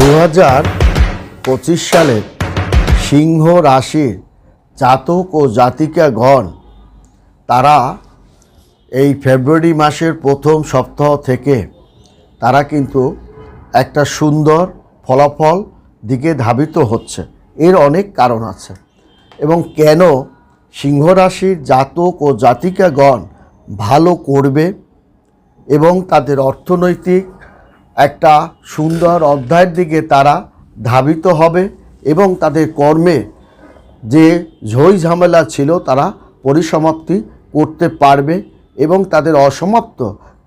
দু হাজার পঁচিশ সালের সিংহ রাশির জাতক ও জাতিকাগণ তারা এই ফেব্রুয়ারি মাসের প্রথম সপ্তাহ থেকে তারা কিন্তু একটা সুন্দর ফলাফল দিকে ধাবিত হচ্ছে। এর অনেক কারণ আছে। এবং কেন সিংহ রাশির জাতক ও জাতিকাগণ ভালো করবে এবং তাদের অর্থনৈতিক একটা সুন্দর অধ্যায়ের দিকে তারা ধাবিত হবে এবং তাদের কর্মে যে ঝই ঝামেলা ছিল, তারা পরিসমাপ্তি করতে পারবে এবং তাদের অসমাপ্ত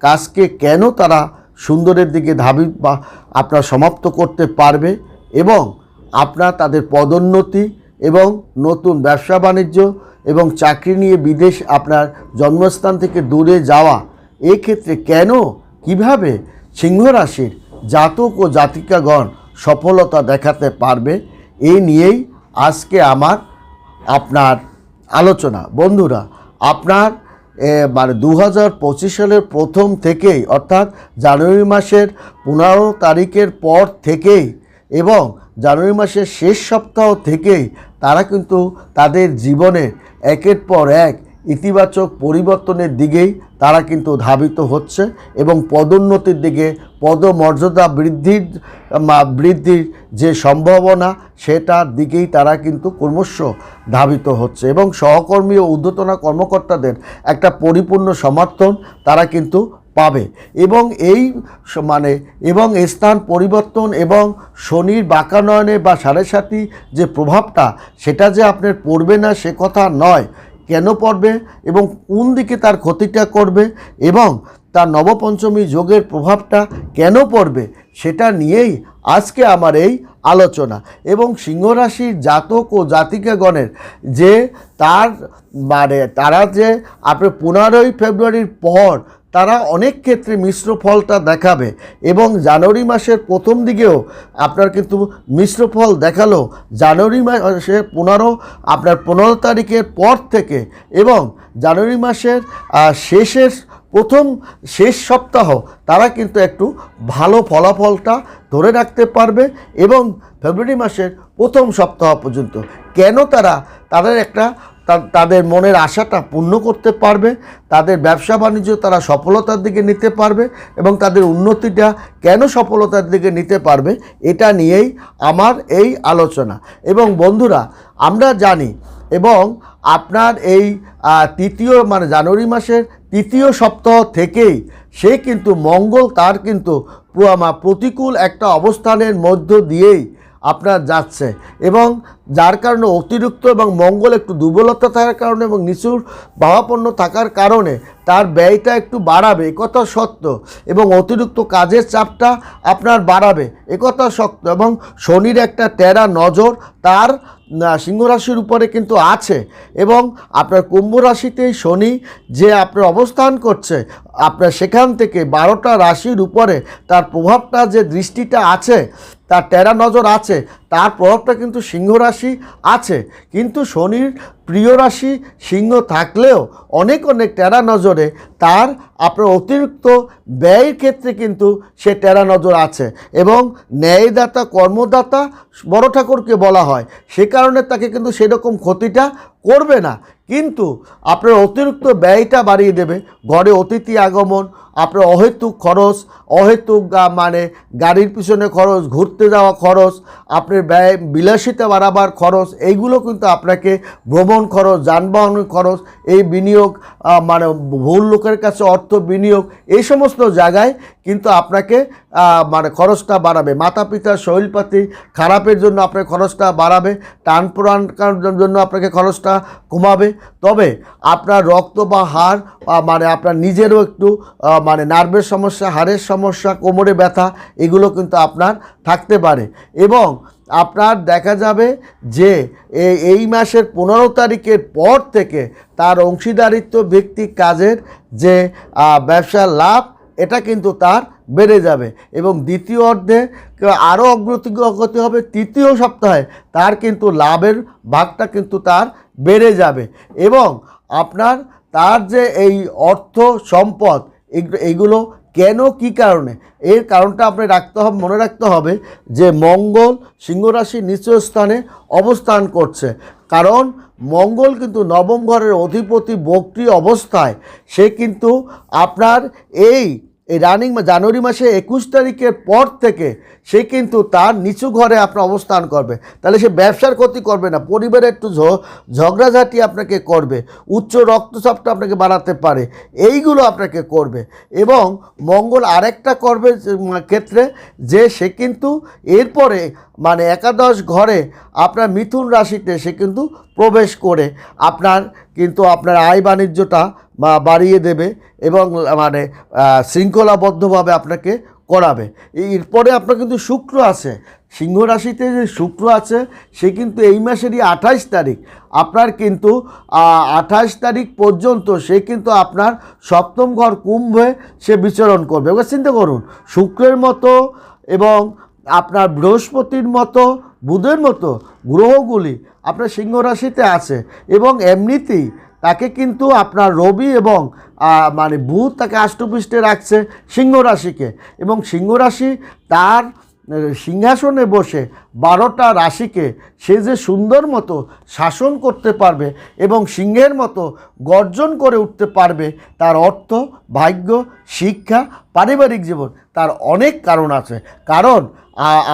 কাজকে কেন তারা সুন্দরের দিকে ধাবি বা আপনার সমাপ্ত করতে পারবে এবং আপনার তাদের পদোন্নতি এবং নতুন ব্যবসা বাণিজ্য এবং চাকরি নিয়ে বিদেশ আপনার জন্মস্থান থেকে দূরে যাওয়া, এক্ষেত্রে কেন, কীভাবে সিংহ রাশির জাতক ও জাতিকাগণ সফলতা দেখাতে পারবে এই নিয়েই আজকে আমার আপনার আলোচনা। বন্ধুরা, আপনার মানে দু হাজার পঁচিশ সালের প্রথম থেকেই, অর্থাৎ জানুয়ারি মাসের পনেরো তারিখের পর থেকেই এবং জানুয়ারি মাসের শেষ সপ্তাহ থেকেই তারা কিন্তু তাদের জীবনের একের পর এক ইতিবাচক পরিবর্তনের দিকেই তারা কিন্তু ধাবিত হচ্ছে এবং পদোন্নতির দিকে পদমর্যাদা বৃদ্ধির বৃদ্ধির যে সম্ভাবনা সেটার দিকেই তারা কিন্তু ক্রমশ ধাবিত হচ্ছে এবং সহকর্মী ও ঊর্ধ্বতনা কর্মকর্তাদের একটা পরিপূর্ণ সমর্থন তারা কিন্তু পাবে এবং এই মানে এবং স্থান পরিবর্তন এবং শনির বাঁকানয়নে বা সাড়ে সাতি যে প্রভাবটা সেটা যে আপনার পড়বে না সে কথা নয়। কেন পড়বে এবং কোন দিকে তার ক্ষতিটা করবে এবং তার নবপঞ্চমী যোগের প্রভাবটা কেন পড়বে সেটা নিয়েই আজকে আমার এই আলোচনা। এবং সিংহরাশির জাতক ও জাতিকাগণের যে তার মানে তারা যে আপনি পনেরোই ফেব্রুয়ারির পর তারা অনেক ক্ষেত্রে মিশ্র ফলটা দেখাবে এবং জানুয়ারি মাসের প্রথম দিকেও আপনার কিন্তু মিশ্র ফল দেখাল। জানুয়ারি মাসের পনেরো, আপনার পনেরো তারিখের পর থেকে এবং জানুয়ারি মাসের শেষের প্রথম শেষ সপ্তাহ তারা কিন্তু একটু ভালো ফলাফলটা ধরে রাখতে পারবে এবং ফেব্রুয়ারি মাসের প্রথম সপ্তাহ পর্যন্ত। কেন তারা, তাদের একটা তাদের মনের আশাটা পূর্ণ করতে পারবে, তাদের ব্যবসা বাণিজ্য তারা সফলতার দিকে নিতে পারবে এবং তাদের উন্নতিটা কেন সফলতার দিকে নিতে পারবে এটা নিয়েই আমার এই আলোচনা। এবং বন্ধুরা, আমরা জানি এবং আপনার এই তৃতীয় মানে জানুয়ারি মাসের তৃতীয় সপ্তাহ থেকেই সে কিন্তু মঙ্গল, তার কিন্তু প্র- প্রতিকূল একটা অবস্থানের মধ্য দিয়েই আপনার যাচ্ছে। এবং যার কারণে অতিরিক্ত এবং মঙ্গল একটু দুর্বলতা থাকার কারণে এবং নিচুর ভাবাপন্ন থাকার কারণে তার ব্যয়টা একটু বাড়াবে একথা সত্য। এবং অতিরিক্ত কাজের চাপটা আপনার বাড়াবে একথা সত্য। এবং শনির একটা টেরা নজর তার না, সিংহ রাশির উপরে কিন্তু আছে। এবং আপনার কুম্ভ রাশিতেই শনি যে আপনার অবস্থান করছে আপনার সেখান থেকে বারোটা রাশির উপরে তার প্রভাবটা যে দৃষ্টিটা আছে তার টেরা নজর আছে তার প্রভাবটা কিন্তু সিংহ রাশি আছে। কিন্তু শনির প্রিয় রাশি সিংহ থাকলেও অনেক অনেক টেরা নজরে তার আপনার অতিরিক্ত ব্যয়ের ক্ষেত্রে কিন্তু সে টেরা নজর আছে এবং ন্যায়দাতা, কর্মদাতা বড় ঠাকুরকে বলা হয়। সে কারণে তাকে কিন্তু সেরকম ক্ষতিটা করবে না। কিন্তু আপনার অতিরিক্ত ব্যয়টা বাড়িয়ে দেবে। ঘরে অতিথি আগমন, আপনার অহেতুক খরচ, অহেতুক মানে গাড়ির পিছনে খরচ, ঘুরতে যাওয়া খরচ, আপনার ব্যয় বিলাসিতা বাড়াবার খরচ, এইগুলো কিন্তু আপনাকে ভ্রমণ খরচ, যানবাহন খরচ, এই বিনিয়োগ মানে ভুল লোকের কাছে অর্থ বিনিয়োগ, এই সমস্ত জায়গায় কিন্তু আপনাকে মানে খরচটা বাড়াবে। মাতা পিতার শরীরপাতি খারাপের জন্য আপনার খরচটা বাড়াবে, টান পুরান জন্য আপনাকে খরচটা কমাবে। তবে আপনার রক্ত বা হাড় মানে আপনার নিজেরও একটু মানে নার্ভের সমস্যা, হাড়ের সমস্যা, কোমরে ব্যথা, এগুলো কিন্তু আপনার থাকতে পারে। এবং আপনার দেখা যাবে যে এই মাসের পনেরো তারিখের পর থেকে তার অংশীদারিত্ব ভিত্তিক কাজের যে ব্যবসার লাভ, এটা কিন্তু তার বেড়ে যাবে এবং দ্বিতীয় অর্ধে আরও অগ্রতি হবে তৃতীয় সপ্তাহে, তার কিন্তু লাভের ভাগটা কিন্তু তার বেড়ে যাবে এবং আপনার তার যে এই অর্থ সম্পদ, এগ- এইগুলো কেন, কি কারণে? এর কারণটা আপনি রাখতে হবে, মনে রাখতে হবে যে মঙ্গল সিংহ রাশির নিচু স্থানে অবস্থান করছে। কারণ মঙ্গল কিন্তু নবম ঘরের অধিপতি বক্রি অবস্থায়, সে কিন্তু আপনার এই এই রানিং জানুয়ারি মাসে একুশ তারিখের পর থেকে সে কিন্তু তার নিচু ঘরে আপনার অবস্থান করবে। তাহলে সে ব্যবসার ক্ষতি করবে না পরিবারে একটু ঝগড়াঝাটি আপনাকে করবে, উচ্চ রক্তচাপটা আপনাকে বাড়াতে পারে, এইগুলো আপনাকে করবে। এবং মঙ্গল আরেকটা করবে ক্ষেত্রে যে সে কিন্তু এরপরে মানে একাদশ ঘরে আপনার মিথুন রাশিতে সে কিন্তু প্রবেশ করে, আপনার কিন্তু আপনার আয় বাণিজ্যটা বাড়িয়ে দেবে এবং মানে শৃঙ্খলাবদ্ধভাবে আপনাকে করাবে। এরপরে আপনার কিন্তু শুক্র আছে। সিংহ রাশিতে যে শুক্র আছে, সে কিন্তু এই মাসেরই আঠাশ তারিখ। আপনার কিন্তু আঠাশ তারিখ পর্যন্ত সে কিন্তু আপনার সপ্তম ঘর কুম্ভে সে বিচরণ করবে। এবার চিন্তা করুন, শুক্রের মতো এবং আপনার বৃহস্পতির মতো, বুধের মতো গ্রহগুলি আপনার সিংহ রাশিতে আছে এবং এমনিতেই তাকে কিন্তু আপনার রবি এবং মানে বুধ তাকে আষ্টপৃষ্ঠে রাখছে সিংহ রাশিকে এবং সিংহ রাশি তার সিংহাসনে বসে বারোটা রাশিকে সে যে সুন্দর মতো শাসন করতে পারবে এবং সিংহের মতো গর্জন করে উঠতে পারবে তার অর্থ, ভাগ্য, শিক্ষা, পারিবারিক জীবন তার অনেক কারণ আছে। কারণ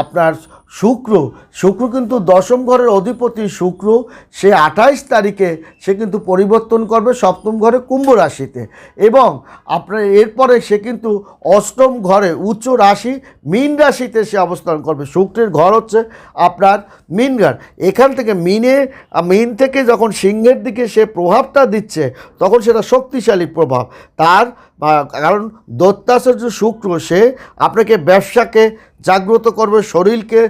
আপনার শুক্র শুক্র কিন্তু দশম ঘরের অধিপতি শুক্র, সে আঠাইশ তারিখে সে কিন্তু পরিবর্তন করবে সপ্তম ঘরে কুম্ভ রাশিতে। এবং আপনার এরপরে সে কিন্তু অষ্টম ঘরে উচ্চ রাশি, মীন রাশিতে সে অবস্থান করবে। শুক্রের ঘর হচ্ছে আপনার মীন ঘর। এখান থেকে মিনে, মিন থেকে যখন সিংহের দিকে সে প্রভাবটা দিচ্ছে, তখন সেটা শক্তিশালী প্রভাব। তার কারণ দত্তাচার্য শুক্র, সে আপনাকে ব্যবসাকে জাগ্রত করবে, শরীরকে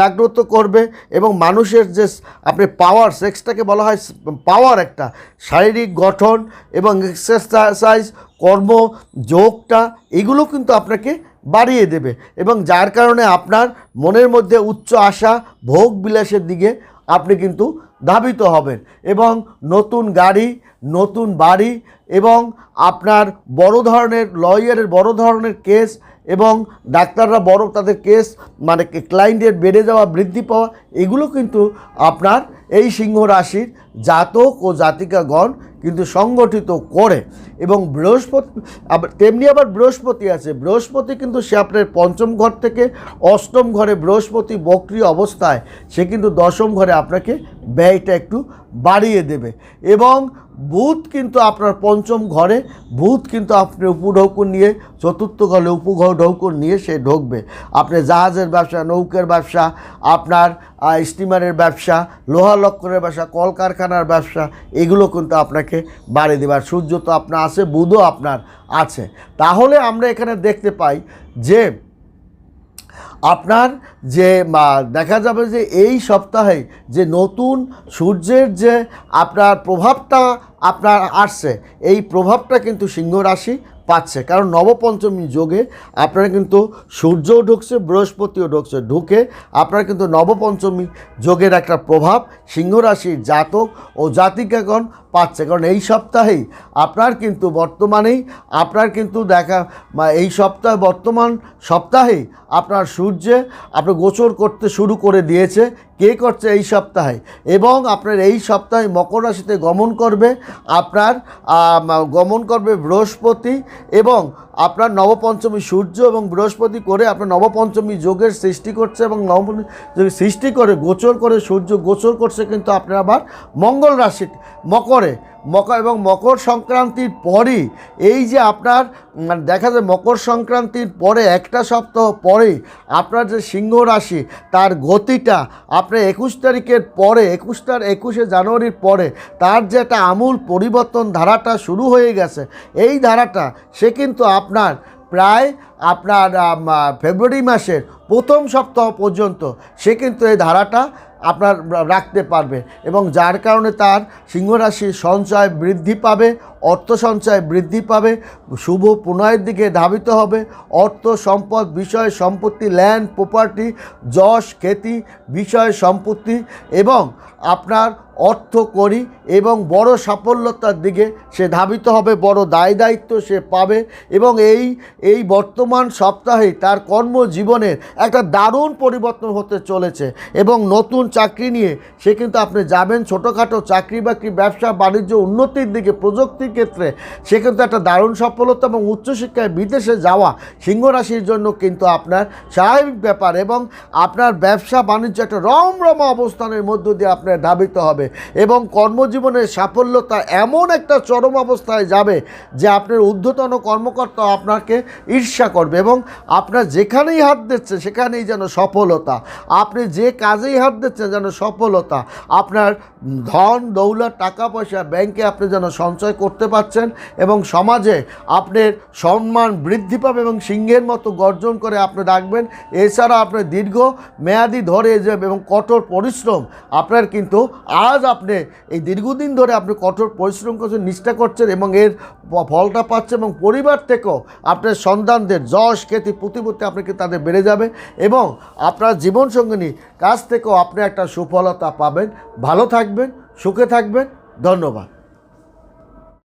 জাগ্রত করবে এবং মানুষের যে আপনি পাওয়ার সেক্সটাকে বলা হয় পাওয়ার একটা, শারীরিক গঠন এবং এক্সারসাইজ কর্ম, যোগটা, এগুলো কিন্তু আপনাকে বাড়িয়ে দেবে এবং যার কারণে আপনার মনের মধ্যে উচ্চ আশা, ভোগ বিলাসের দিকে আপনি কিন্তু ধাবিত হবেন এবং নতুন গাড়ি, নতুন বাড়ি এবং আপনার বড় ধরনের লয়ারের বড় ধরনের কেস এবং ডাক্তাররা বড় তাদের কেস মানে ক্লায়েন্টের বেড়ে যাওয়া, বৃদ্ধি পাওয়া, এগুলো কিন্তু আপনার এই সিংহ রাশির জাতক ও জাতিকাগণ কিন্তু সংগঠিত করে এবং বৃহস্পতি, আবার তেমনি আবার বৃহস্পতি আছে। বৃহস্পতি কিন্তু সে আপনার পঞ্চম ঘর থেকে অষ্টম ঘরে বৃহস্পতি বক্রি অবস্থায়, সে কিন্তু দশম ঘরে আপনাকে ব্যয়টা একটু বাড়িয়ে দেবে। এবং বুধ কিন্তু আপনার পঞ্চম ঘরে বুধ কিন্তু আপনি উপঢৌকুন নিয়ে, চতুর্থ ঘরে উপঢৌকুন নিয়ে সে ঢুকবে। আপনি জাহাজের ব্যবসা, নৌকার ব্যবসা, আপনার স্টিমারের ব্যবসা, লোহা লক্করের ব্যবসা, কলকারখানার ব্যবসা, এগুলো কিন্তু আপনাকে বাড়িয়ে দেবে। আর সূর্য তো আপনার আছে, বুধও আপনার আছে। তাহলে আমরা এখানে দেখতে পাই যে আপনার যে দেখা যাবে যে এই সপ্তাহে যে নতুন সূর্যের যে আপনার প্রভাবটা আপনার আসছে, এই প্রভাবটা কিন্তু সিংহ রাশি পাচ্ছে। কারণ নবপঞ্চমী যোগে আপনারা কিন্তু সূর্যও ঢুকছে, বৃহস্পতিও ঢুকছে। ঢুকে আপনারা কিন্তু নবপঞ্চমী যোগের একটা প্রভাব সিংহ রাশির জাতক ও জাতিকাগণ পাচ্ছে। কারণ এই সপ্তাহেই আপনার কিন্তু বর্তমানেই আপনার কিন্তু দেখা এই সপ্তাহে, বর্তমান সপ্তাহেই আপনার সূর্যে আপনার গোচর করতে শুরু করে দিয়েছে। কে করছে এই সপ্তাহে? এবং আপনার এই সপ্তাহে মকর রাশিতে গমন করবে আপনার গমন করবে বৃহস্পতি এবং আপনার নবপঞ্চমী সূর্য এবং বৃহস্পতি করে আপনার নবপঞ্চমী যোগের সৃষ্টি করছে এবং নবপঞ্চমী সৃষ্টি করে, গোচর করে, সূর্য গোচর করছে কিন্তু আপনার আবার মঙ্গল রাশি, মকরে। মকর এবং মকর সংক্রান্তির পরই এই যে আপনার মানে দেখা যায় মকর সংক্রান্তির পরে একটা সপ্তাহ পরে আপনার যে সিংহ রাশি, তার গতিটা আপনার একুশ তারিখের পরে, একুশ তার একুশে জানুয়ারির পরে তার যে একটা আমূল পরিবর্তন ধারাটা শুরু হয়ে গেছে, এই ধারাটা সে কিন্তু আপনার প্রায় আপনার ফেব্রুয়ারি মাসের প্রথম সপ্তাহ পর্যন্ত সে কিন্তু এই ধারাটা আপনার রাখতে পারবে এবং যার কারণে তার সিংহরাশির সঞ্চয় বৃদ্ধি পাবে। অর্থ সঞ্চয় বৃদ্ধি পাবে, শুভ পুনয়ের দিকে ধাবিত হবে, অর্থ সম্পদ, বিষয় সম্পত্তি ল্যান্ড প্রপার্টি যশ, খ্যাতি, বিষয় সম্পত্তি এবং আপনার অর্থ করি এবং বড় সাফল্যতার দিকে সে ধাবিত হবে, বড় দায় দায়িত্ব সে পাবে এবং এই এই বর্তমান সপ্তাহে তার কর্মজীবনের একটা দারুণ পরিবর্তন হতে চলেছে এবং নতুন চাকরি নিয়ে সে কিন্তু আপনি যাবেন, ছোটোখাটো চাকরি বাকরি ব্যবসা বাণিজ্য উন্নতির দিকে প্রযুক্তির ক্ষেত্রে, সে কিন্তু একটা দারুণ সফলতা এবং উচ্চশিক্ষায় বিদেশে যাওয়া সিংহ রাশির জন্য কিন্তু আপনার স্বাভাবিক ব্যাপার এবং আপনার ব্যবসা বাণিজ্য একটা রমরমা অবস্থানের মধ্য দিয়ে আপনার ধাবিত হবে এবং কর্মজীবনের সাফল্যতা এমন একটা চরম অবস্থায় যাবে যে আপনার ঊর্ধ্বতন কর্মকর্তা আপনাকে ঈর্ষা করবে এবং আপনার যেখানেই হাত দিচ্ছে সেখানেই যেন সফলতা। আপনি যে কাজেই হাত দিচ্ছেন যেন সফলতা। আপনার ধন, দৌলত, টাকা পয়সা, ব্যাংকে আপনি যেন সঞ্চয় করতে পারছেন এবং সমাজে আপনার সম্মান বৃদ্ধি পাবে এবং সিংহের মতো গর্জন করে আপনি রাখবেন এছাড়া আপনার দীর্ঘ মেয়াদি ধরে যাবে এবং কঠোর পরিশ্রম, আপনার কিন্তু আজ আপনি এই দীর্ঘদিন ধরে আপনি কঠোর পরিশ্রম করছেন, নিষ্ঠা করছেন এবং এর ফলটা পাচ্ছেন এবং পরিবার থেকেও আপনার সন্তানদের যশ, খ্যাতি প্রতিপত্তি আপনাকে তাদের বেড়ে যাবে এবং আপনার জীবনসঙ্গিনী কাছ থেকেও আপনি একটা সুফলতা পাবেন। ভালো থাকবেন, সুখে থাকবেন। ধন্যবাদ।